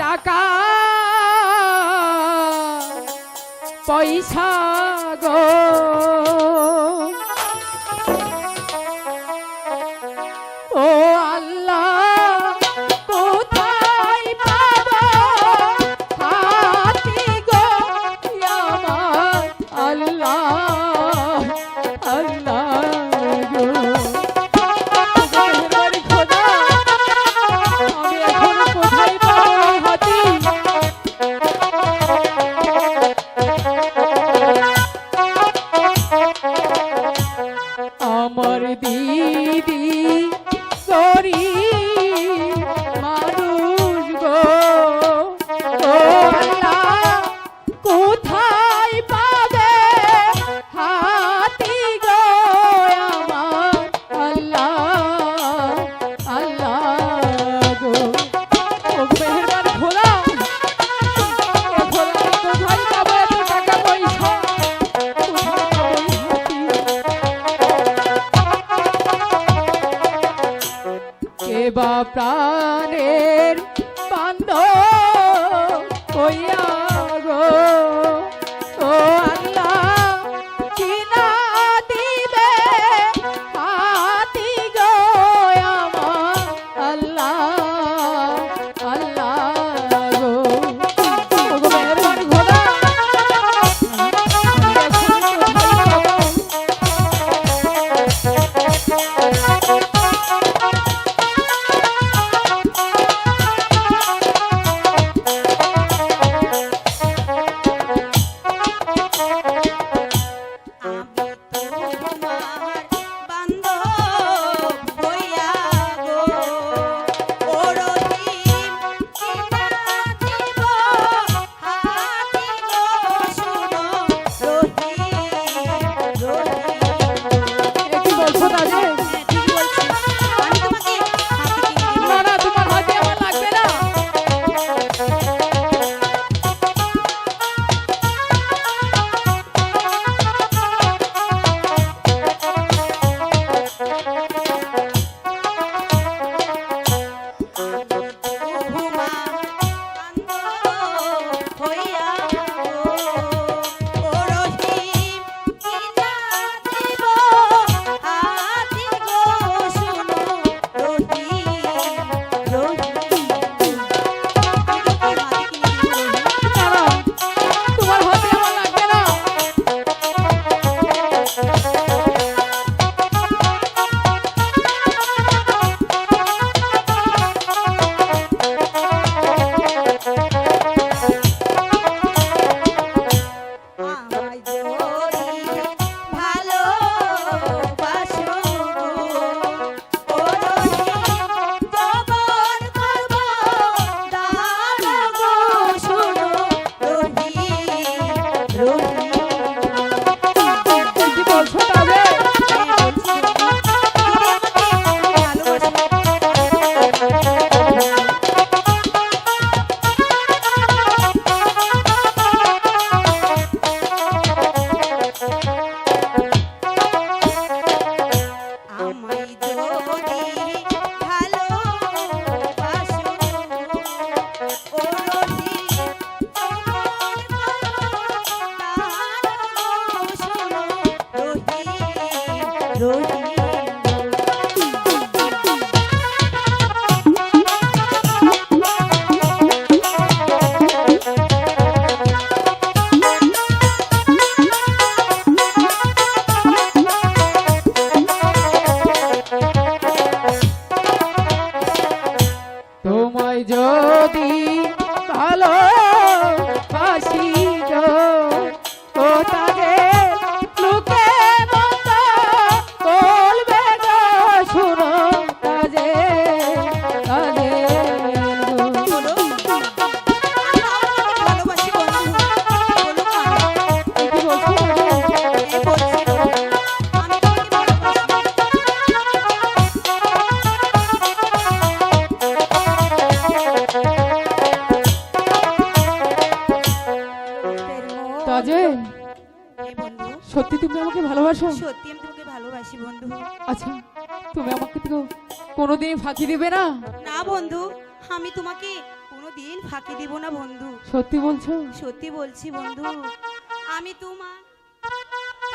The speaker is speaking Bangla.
টাকা পয়সা গো। be বা প্রাণের কাজল সত্যি তুমি আমাকে ভালোবাসো? সত্যি আমি তোমাকে ভালোবাসি বন্ধু। আচ্ছা তুমি আমাকে তো কোনোদিন ফাঁকি দিবে না? না বন্ধু আমি তোমাকে কোনোদিন ফাঁকি দিব না বন্ধু। সত্যি বলছো? সত্যি বলছি বন্ধু। আমি তোমার